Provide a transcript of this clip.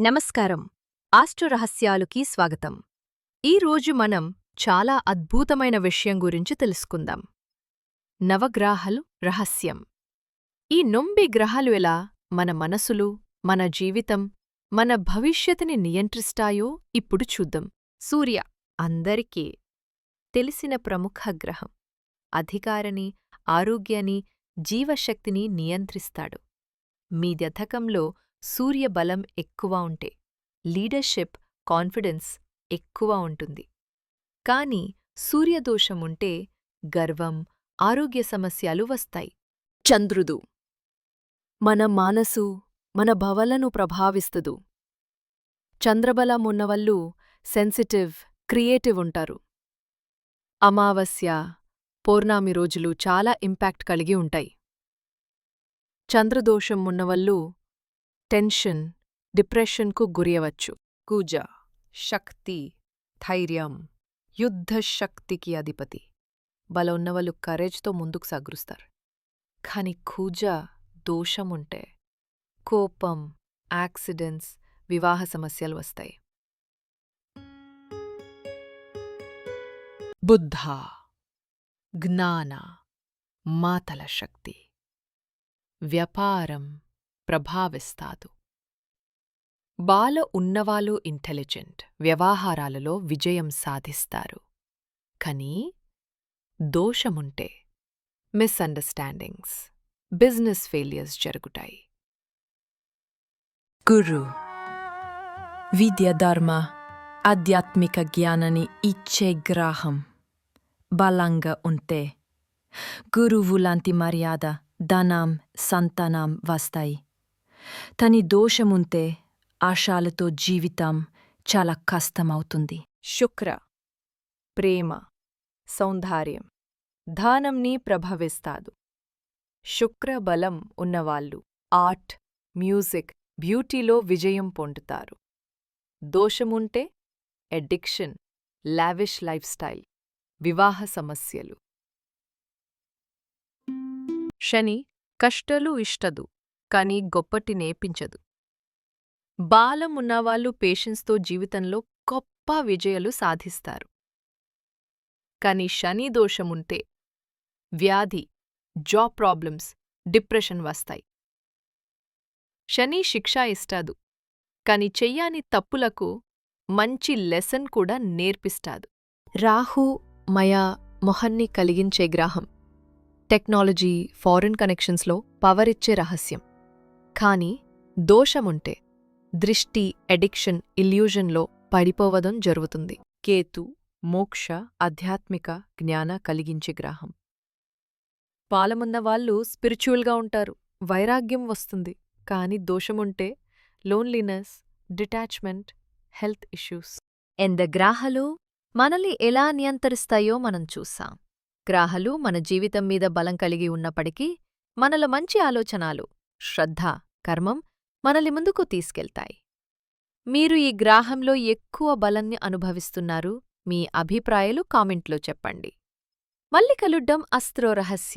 నమస్కారం. ఆస్ట్రరహస్యాలుకి స్వాగతం. ఈ రోజు మనం చాలా అద్భుతమైన విషయం గురించి తెలుసుకుందాం. నవగ్రహాలు రహస్యం. ఈ నొంబి గ్రహాలు ఎలా మన మనసులు మన జీవితం మన భవిష్యత్తుని నియంత్రిస్తాయో ఇప్పుడు చూద్దాం. సూర్య అందరికీ తెలిసిన ప్రముఖ గ్రహం. అధికారని ఆరోగ్యాన్ని జీవశక్తిని నియంత్రిస్తాడు. మీ దథకంలో సూర్యబలం ఎక్కువ ఉంటే లీడర్షిప్ కాన్ఫిడెన్స్ ఎక్కువ ఉంటుంది. కాని సూర్యదోషముంటే గర్వం ఆరోగ్య సమస్యలు వస్తాయి. చంద్రుడు మన మానసు మన భవలను ప్రభావిస్తుదు. చంద్రబలం ఉన్నవల్లు సెన్సిటివ్ క్రియేటివ్ ఉంటారు. అమావాస్య పౌర్ణమి రోజులు చాలా ఇంపాక్ట్ కలిగి ఉంటాయి. చంద్రదోషం ఉన్నవళ్ళు టెన్షన్ డిప్రెషన్కు గురియవచ్చు కూజ శక్తి ధైర్యం యుద్ధశక్తికి అధిపతి. బల ఉన్నవాళ్ళు కరేజ్తో ముందుకు సాగురుస్తారు. కాని కూజ దోషముంటే కోపం యాక్సిడెంట్స్ వివాహ సమస్యలు వస్తాయి. బుద్ధ జ్ఞాన మాతల శక్తి. వ్యాపారం ప్రభావిస్తాదు. బాల ఉన్నవాళ్ళు ఇంటెలిజెంట్ వ్యవహారాలలో విజయం సాధిస్తారు. కానీ దోషముంటే మిస్అండర్స్టాండింగ్స్ బిజినెస్ ఫెయిలియర్స్ జరుగుతాయి. గురు విద్య ధర్మ ఆధ్యాత్మిక జ్ఞానాన్ని ఇచ్చే గ్రాహం బలంగా ఉంటే గురువులాంటి మర్యాద ధనం సంతానం వస్తాయి. తని దోషముంటే ఆశాలతో జీవితం చాలా కష్టమవుతుంది. శుక్ర ప్రేమ సౌందర్యం ధానంని ప్రభవిస్తాదు. శుక్ర బలం ఉన్నవాళ్ళు ఆర్ట్ మ్యూజిక్ బ్యూటీలో విజయం పొందుతారు. దోషముంటే ఎడిక్షన్ లావిష్ లైఫ్ స్టైల్ వివాహ సమస్యలు. శని కష్టలు ఇష్టదు. కాని గొప్పటి నేపించదు బాలం ఉన్నవాళ్ళు పేషెన్స్తో జీవితంలో గొప్ప విజయాలు సాధిస్తారు. కాని శని దోషముంటే వ్యాధి జాబ్ ప్రాబ్లమ్స్ డిప్రెషన్ వస్తాయి. శని శిక్ష ఇస్తాదు కాని చెయ్యాని తప్పులకు మంచి లెసన్ కూడా నేర్పిస్తాదు రాహు మయా మొహన్ని కలిగించే గ్రాహం. టెక్నాలజీ ఫారిన్ కనెక్షన్స్లో పవర్ ఇచ్చే రహస్యం. కానీ దోషముంటే దృష్టి ఎడిక్షన్ ఇల్యూజన్లో పడిపోవడం జరుగుతుంది. కేతు మోక్ష ఆధ్యాత్మిక జ్ఞాన కలిగించే గ్రహం. పాలమున్నవాళ్ళు స్పిరిచువల్గా ఉంటారు. వైరాగ్యం వస్తుంది. కాని దోషముంటే లోన్లీనెస్ డిటాచ్మెంట్ హెల్త్ ఇష్యూస్. ఎంద గ్రాహలు మనల్ని ఎలా నియంత్రిస్తాయో మనం చూసాం. గ్రాహలు మన జీవితం మీద బలం కలిగి ఉన్నప్పటికీ మనల మంచి ఆలోచనలు శ్రద్ధ కర్మం మనల్ని ముందుకు తీసుకెళ్తాయి. మీరు ఈ గ్రాహంలో ఎక్కువ బలాన్ని అనుభవిస్తున్నారు మీ అభిప్రాయాలు కామెంట్లో చెప్పండి. మల్లికలుడ్డం అస్త్రో రహస్య